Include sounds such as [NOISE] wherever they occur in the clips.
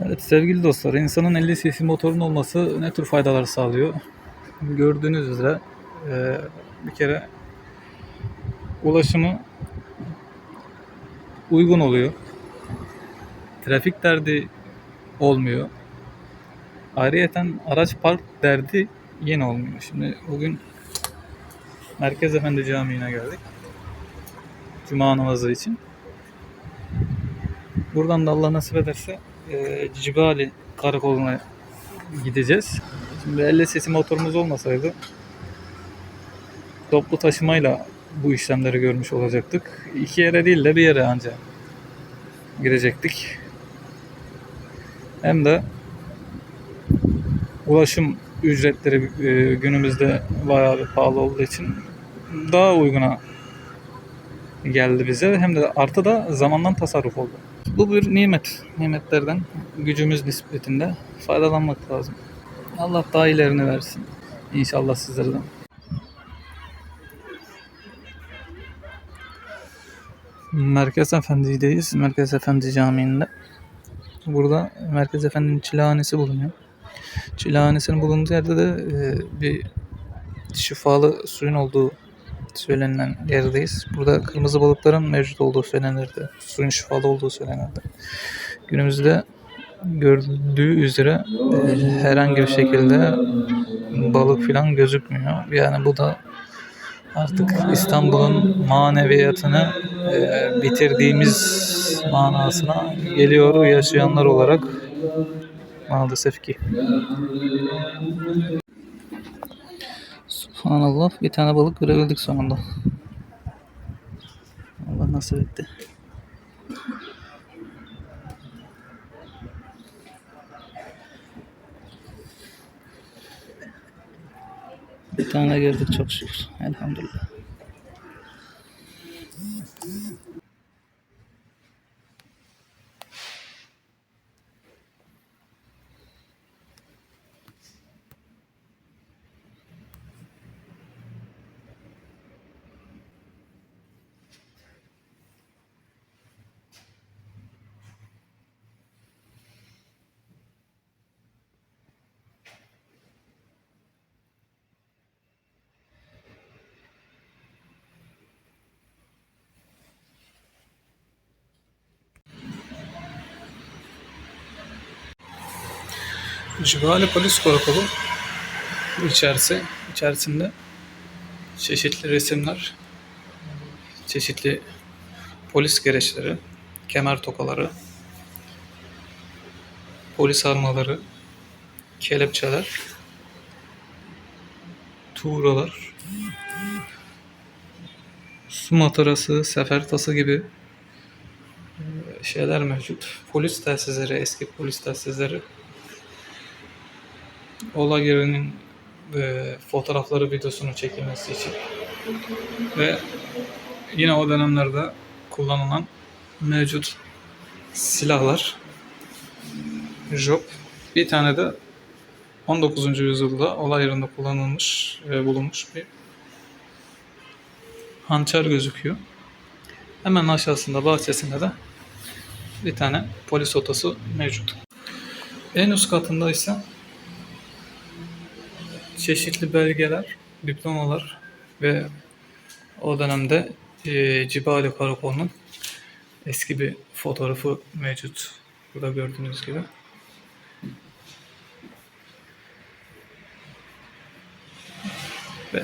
Evet sevgili dostlar, insanın 50 cc motorun olması ne tür faydalar sağlıyor? Gördüğünüz üzere e, bir kere ulaşımı uygun oluyor. Trafik derdi olmuyor. Ayrıyeten araç park derdi yine olmuyor. Şimdi bugün Merkez Efendi Camii'ne geldik. Cuma namazı için. Buradan da Allah nasip ederse e, Cibali Karakolu'na gideceğiz. Şimdi 50 sesi motorumuz olmasaydı toplu taşımayla bu işlemleri görmüş olacaktık. İki yere değil de bir yere ancak gidecektik. Hem de ulaşım ücretleri e, günümüzde bayağı bir pahalı olduğu için daha uyguna geldi bize. Hem de artı da zamandan tasarruf oldu. Bu bir nimet. Nimetlerden gücümüz nispetinde faydalanmak lazım. Allah daha ilerini versin. İnşallah sizlerden. Merkez Efendi'deyiz. Merkez Efendi Camii'nde. Burada Merkez Efendi'nin çilehanesi bulunuyor. Çilehanesinin bulunduğu yerde de e, bir şifalı suyun olduğu söylenen yerdeyiz. Burada kırmızı balıkların mevcut olduğu söylenirdi. Suyun şifalı olduğu söylenirdi. Günümüzde gördüğü üzere e, herhangi bir şekilde balık falan gözükmüyor. Yani bu da artık İstanbul'un maneviyatını e, bitirdiğimiz manasına geliyor yaşayanlar olarak maalesef ki. Subhanallah bir tane balık görebildik sonunda. Allah nasip etti. Bir tane gördük çok şükür. Elhamdülillah. Cibali Polis Karakolu içerisi, içerisinde çeşitli resimler, çeşitli polis gereçleri, kemer tokaları, polis armaları, kelepçeler, tuğralar, su matarası, sefer tası gibi e, şeyler mevcut. Polis telsizleri, eski polis telsizleri olay yerinin e, fotoğrafları videosunu çekilmesi için ve yine o dönemlerde kullanılan mevcut silahlar job bir tane de 19. yüzyılda olay yerinde kullanılmış ve bulunmuş bir hançer gözüküyor. Hemen aşağısında bahçesinde de bir tane polis otası mevcut. En üst katında ise çeşitli belgeler, diplomalar ve o dönemde e, Cibali Karakolu'nun eski bir fotoğrafı mevcut. Burada gördüğünüz gibi. Ve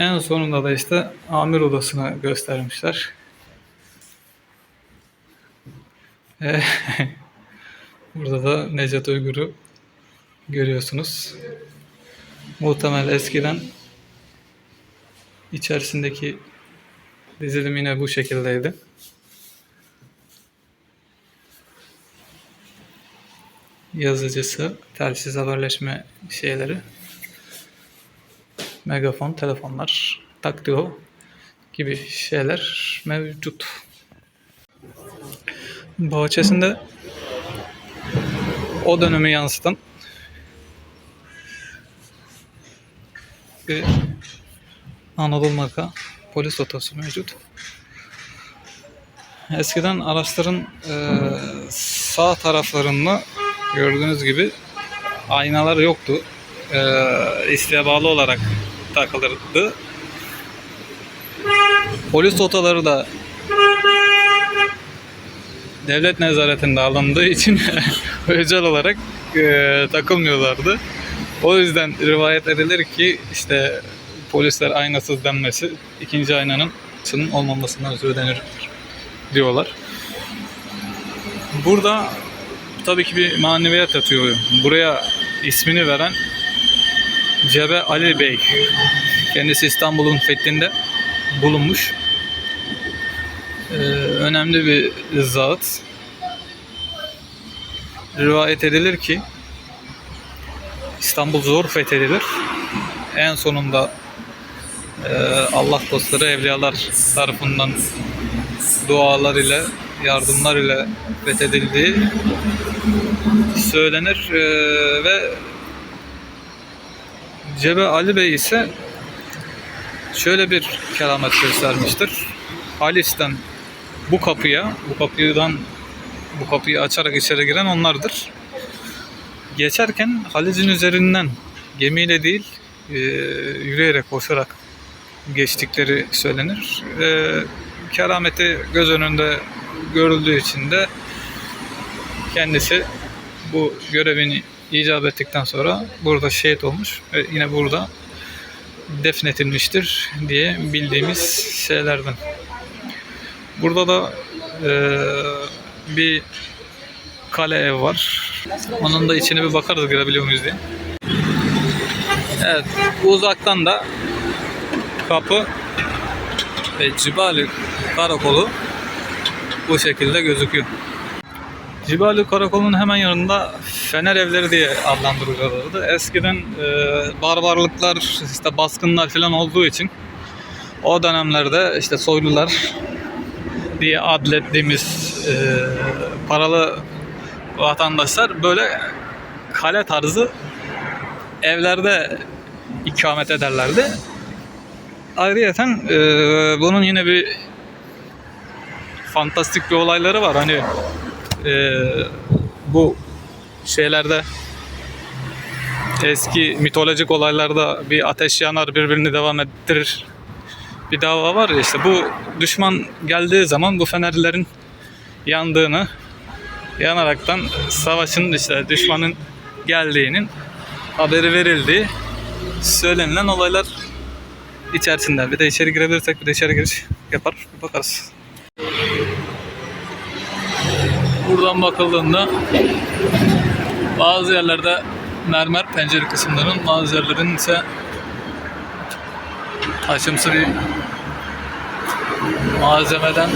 en sonunda da işte amir odasını göstermişler. E, [LAUGHS] Burada da Necat Uygur'u görüyorsunuz. Muhtemel eskiden içerisindeki dizilim yine bu şekildeydi. Yazıcısı, telsiz haberleşme şeyleri, megafon, telefonlar, daktilo gibi şeyler mevcut. Bahçesinde o dönemi yansıtan bir Anadolu marka polis otosu mevcut. Eskiden araçların e, sağ taraflarında Gördüğünüz gibi aynalar yoktu. Ee, isteğe bağlı olarak takılırdı. Polis otaları da devlet nezaretinde alındığı için [LAUGHS] özel olarak e, takılmıyorlardı. O yüzden rivayet edilir ki işte polisler aynasız denmesi ikinci aynanın olmamasından söylenir diyorlar. Burada tabii ki bir maneviyat yatıyor. Buraya ismini veren Cebe Ali Bey. Kendisi İstanbul'un fethinde bulunmuş. Ee, önemli bir zat. Rivayet edilir ki İstanbul zor fethedilir. En sonunda e, Allah dostları, evliyalar tarafından dualar ile, yardımlar ile fethedildiği söylenir E, ve Cebe Ali Bey ise şöyle bir keramet göstermiştir. Halis'ten bu kapıya, bu kapıdan bu kapıyı açarak içeri giren onlardır. Geçerken Haliz'in üzerinden gemiyle değil, e, yürüyerek, koşarak geçtikleri söylenir. E, kerameti göz önünde görüldüğü için de kendisi bu görevini icap ettikten sonra burada şehit olmuş ve yine burada defnedilmiştir diye bildiğimiz şeylerden. Burada da e, bir kale ev var. Onun da içine bir bakarız girebiliyor muyuz diye. Evet, uzaktan da kapı ve Cibali Karakolu bu şekilde gözüküyor. Cibali Karakolu'nun hemen yanında Fener Evleri diye adlandırılıyorlardı. Eskiden e, barbarlıklar, işte baskınlar falan olduğu için o dönemlerde işte soylular diye adlettiğimiz e, paralı vatandaşlar böyle kale tarzı evlerde ikamet ederlerdi. Ayrıyeten e, bunun yine bir fantastik bir olayları var. Hani e, bu şeylerde eski mitolojik olaylarda bir ateş yanar birbirini devam ettirir bir dava var ya işte bu düşman geldiği zaman bu fenerlerin yandığını yanaraktan savaşın işte düşmanın geldiğinin haberi verildiği söylenilen olaylar içerisinde. Bir de içeri girebilirsek bir de içeri giriş yapar bakarız. Buradan bakıldığında bazı yerlerde mermer pencere kısımlarının bazı yerlerin ise taşımsı bir malzemeden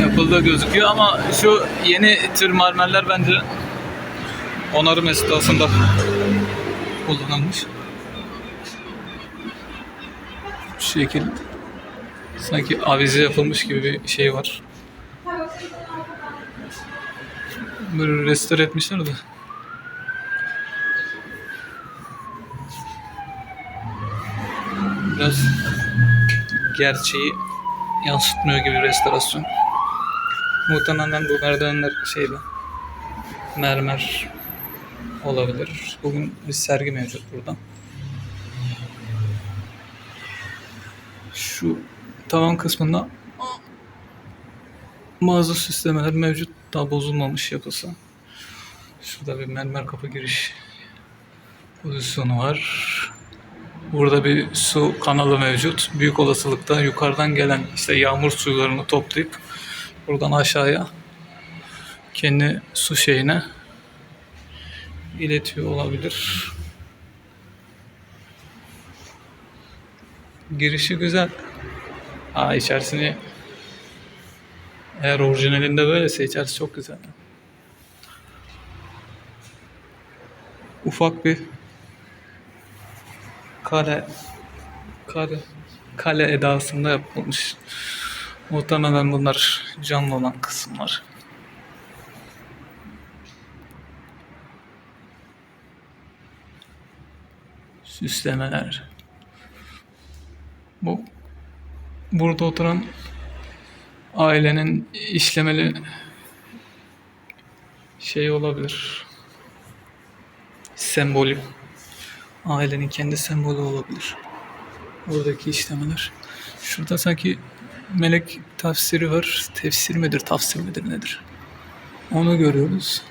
yapıldığı gözüküyor ama şu yeni tür mermerler bence onarım esnasında kullanılmış. Şu şekil sanki avize yapılmış gibi bir şey var. Böyle restore etmişler de. Biraz gerçeği yansıtmıyor gibi restorasyon. Muhtemelen bu merdivenler şeyle mermer olabilir. Bugün bir sergi mevcut burada. Şu tavan kısmında bazı süslemeler mevcut. Daha bozulmamış yapısı. Şurada bir mermer kapı giriş pozisyonu var. Burada bir su kanalı mevcut. Büyük olasılıkta yukarıdan gelen işte yağmur sularını toplayıp buradan aşağıya kendi su şeyine iletiyor olabilir. Girişi güzel. Aa içerisini eğer orijinalinde böylese içerisi çok güzel. Ufak bir kale kale kale edasında yapılmış. Muhtemelen bunlar canlı olan kısımlar. Süslemeler. Bu burada oturan ailenin işlemeli şey olabilir. sembolü. Ailenin kendi sembolü olabilir. Oradaki işlemeler. Şurada sanki melek tafsiri var. Tefsir midir, tafsir midir nedir? Onu görüyoruz.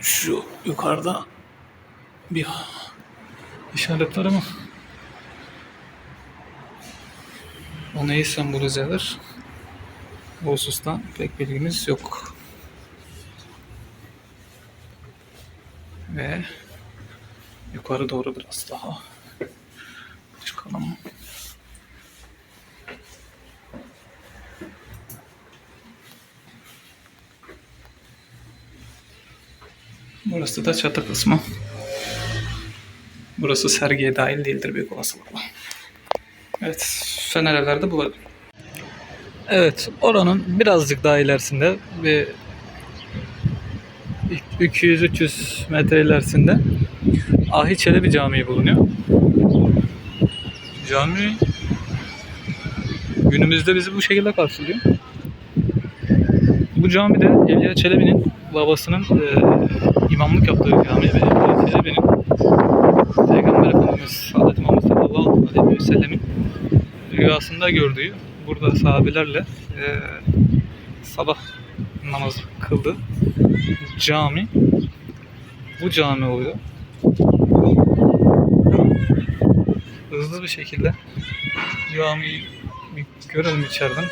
Şu yukarıda bir işaret var ama o neyi sembolize eder? Bu hususta pek bilgimiz yok. Ve yukarı doğru biraz daha çıkalım. Burası da çatı kısmı. Burası sergiye dahil değildir büyük olasılıkla. Evet, fener bu. Evet, oranın birazcık daha ilerisinde bir 200-300 metre ilerisinde Ahi Çelebi Camii bulunuyor. Cami günümüzde bizi bu şekilde karşılıyor. Bu camide Evliya Çelebi'nin babasının e, imamlık yaptığı cami ve Evliya Çelebi'nin Peygamber Efendimiz Hazreti Muhammed sallallahu aleyhi ve sellemin rüyasında gördüğü burada sahabelerle e, sabah namazı kıldı cami bu cami oluyor. Hızlı bir şekilde camiyi bir görelim içeriden.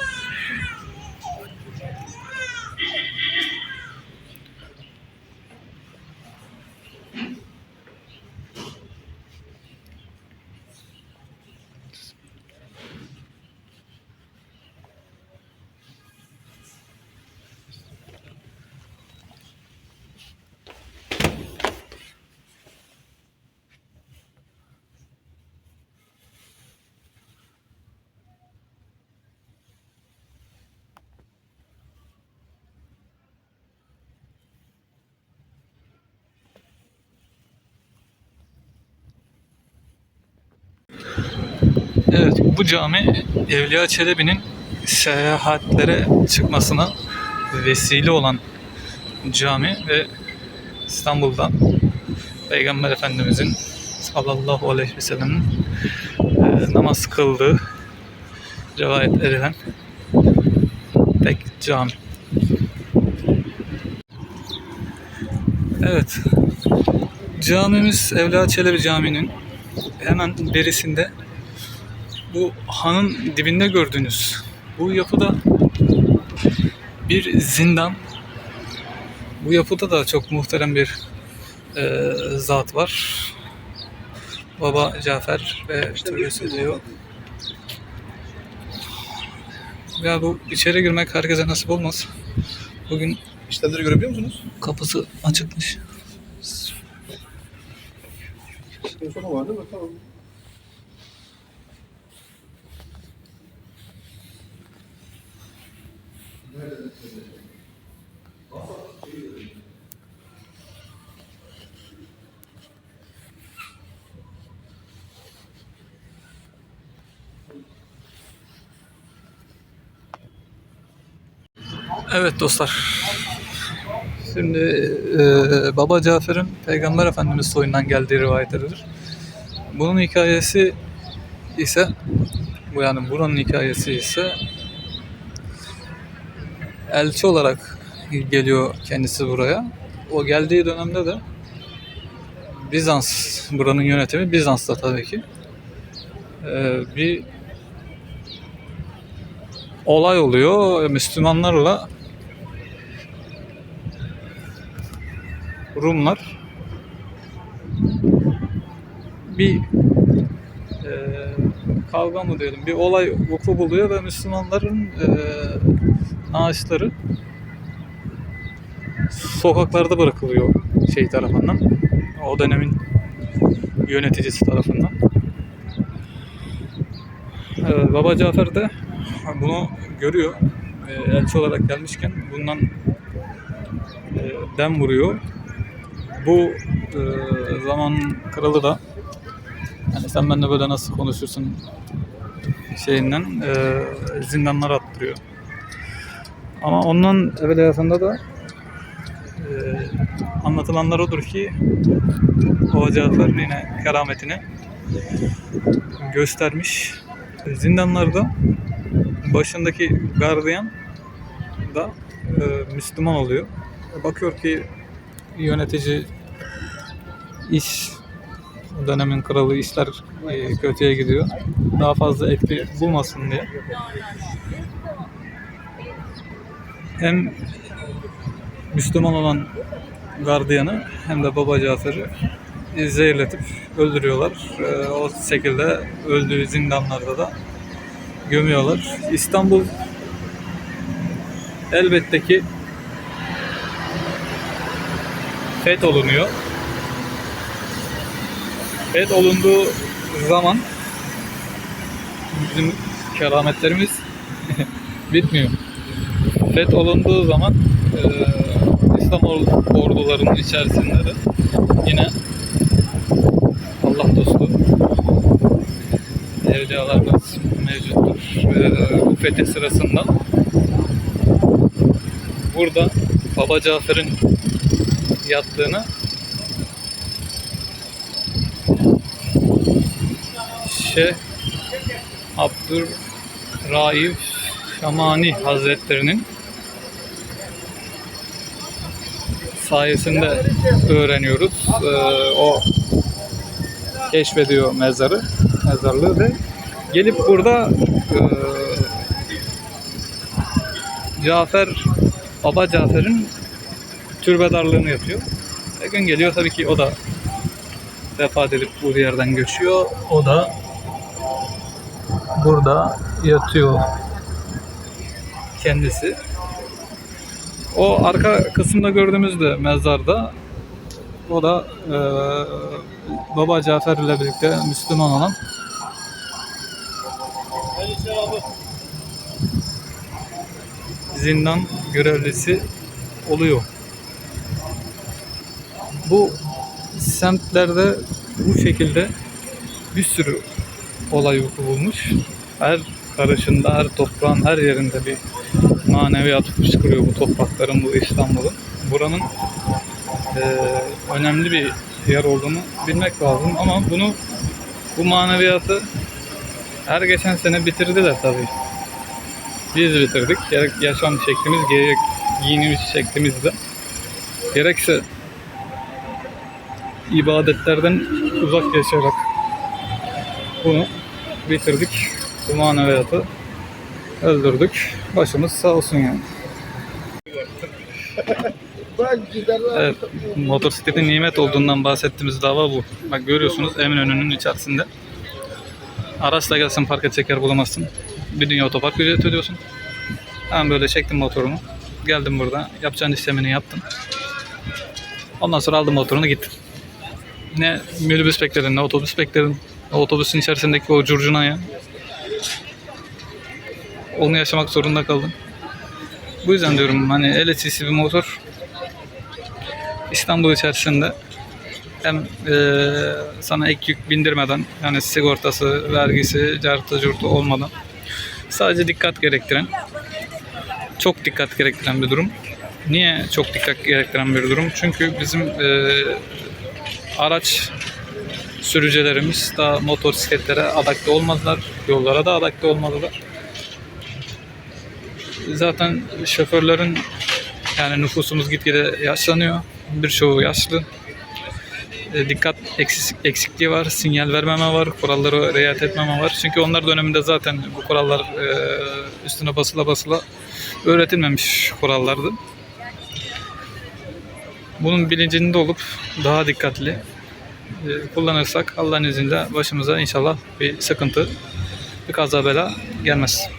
Evet, bu cami Evliya Çelebi'nin seyahatlere çıkmasına vesile olan cami ve İstanbul'dan Peygamber Efendimizin sallallahu aleyhi ve sellem'in e, namaz kıldığı rivayet edilen tek cami. Evet, camimiz Evliya Çelebi Camii'nin hemen berisinde bu hanın dibinde gördüğünüz bu yapıda bir zindan. Bu yapıda da çok muhterem bir e, zat var. Baba Cafer ve türbesi diyor. Ya bu içeri girmek herkese nasip olmaz. Bugün İşlemleri görebiliyor musunuz? kapısı açıkmış. Telefonu var değil mi? Tamam. Evet dostlar. Şimdi e, Baba Cafer'in Peygamber Efendimiz soyundan geldiği rivayet edilir. Bunun hikayesi ise bu yani buranın hikayesi ise elçi olarak geliyor kendisi buraya. O geldiği dönemde de Bizans, buranın yönetimi Bizans'ta tabii ki. E, bir olay oluyor. Müslümanlarla Rumlar bir e, kavga mı diyelim bir olay vuku buluyor ve Müslümanların e, naaşları sokaklarda bırakılıyor şey tarafından o dönemin yöneticisi tarafından. E, Baba Cafer de bunu görüyor. E, elçi olarak gelmişken bundan e, dem vuruyor bu e, zaman kralı da yani sen benimle böyle nasıl konuşursun şeyinden e, zindanlara attırıyor. Ama ondan evvel hayatında da e, anlatılanlar odur ki Baba Cafer yine kerametini göstermiş. Zindanlarda başındaki gardiyan da e, Müslüman oluyor. Bakıyor ki yönetici iş dönemin kralı işler e, kötüye gidiyor. Daha fazla etki bulmasın diye. Hem Müslüman olan gardiyanı hem de Baba Cafer'i zehirletip öldürüyorlar. E, o şekilde öldüğü zindanlarda da gömüyorlar. İstanbul elbette ki fetholunuyor. Fetholunduğu zaman bizim kerametlerimiz [LAUGHS] bitmiyor. Fetholunduğu zaman eee İstanbul ordularının içerisinde de yine Allah dostu evliyalarımız mevcuttur. Ve bu fetih sırasında burada Baba Cafer'in yattığını Şeyh Abdurraif Şamani Hazretlerinin sayesinde öğreniyoruz. Ee, o keşfediyor mezarı, mezarlığı ve gelip burada e, Cafer, Baba Cafer'in türbedarlığını yapıyor. Ve gün geliyor tabii ki o da vefat edip bu yerden göçüyor. O da burada yatıyor kendisi. O arka kısımda gördüğümüz de mezarda o da e, Baba Cafer ile birlikte Müslüman olan zindan görevlisi oluyor. Bu semtlerde bu şekilde bir sürü olay vuku bulmuş. Her karışında, her toprağın her yerinde bir maneviyat fışkırıyor bu toprakların, bu İstanbul'un. Buranın eee, önemli bir yer olduğunu bilmek lazım ama bunu bu maneviyatı her geçen sene bitirdiler tabii. Biz bitirdik. Gerek yaşam şeklimiz, gerek giyinimiz şeklimizde. Gerekse ibadetlerden uzak yaşayarak bunu bitirdik. Bu maneviyatı öldürdük. Başımız sağ olsun yani. Evet, motosikletin nimet olduğundan bahsettiğimiz dava bu. Bak görüyorsunuz Eminönü'nün içerisinde. Araçla gelsin parka çeker bulamazsın. Bir dünya otopark ücreti ödüyorsun. Hemen böyle çektim motorumu. Geldim burada. Yapacağın işlemini yaptım. Ondan sonra aldım motorunu gittim. Ne minibüs bekledin ne otobüs bekledin. O otobüsün içerisindeki o curcunaya. Onu yaşamak zorunda kaldım. Bu yüzden diyorum hani LSC'si bir motor İstanbul içerisinde hem eee, sana ek yük bindirmeden yani sigortası, vergisi, cartı curtu olmadan sadece dikkat gerektiren çok dikkat gerektiren bir durum. Niye çok dikkat gerektiren bir durum? Çünkü bizim eee, araç sürücülerimiz daha motosikletlere adapte olmadılar. Yollara da adapte olmadılar. Zaten şoförlerin yani nüfusumuz gitgide yaşlanıyor. Birçoğu yaşlı. E, dikkat eksik, eksikliği var, sinyal vermeme var, kurallara riayet etmeme var. Çünkü onlar döneminde zaten bu kurallar e, üstüne basıla basıla öğretilmemiş kurallardı. Bunun bilincinde olup daha dikkatli e, kullanırsak Allah'ın izniyle başımıza inşallah bir sıkıntı, bir kaza bela gelmez.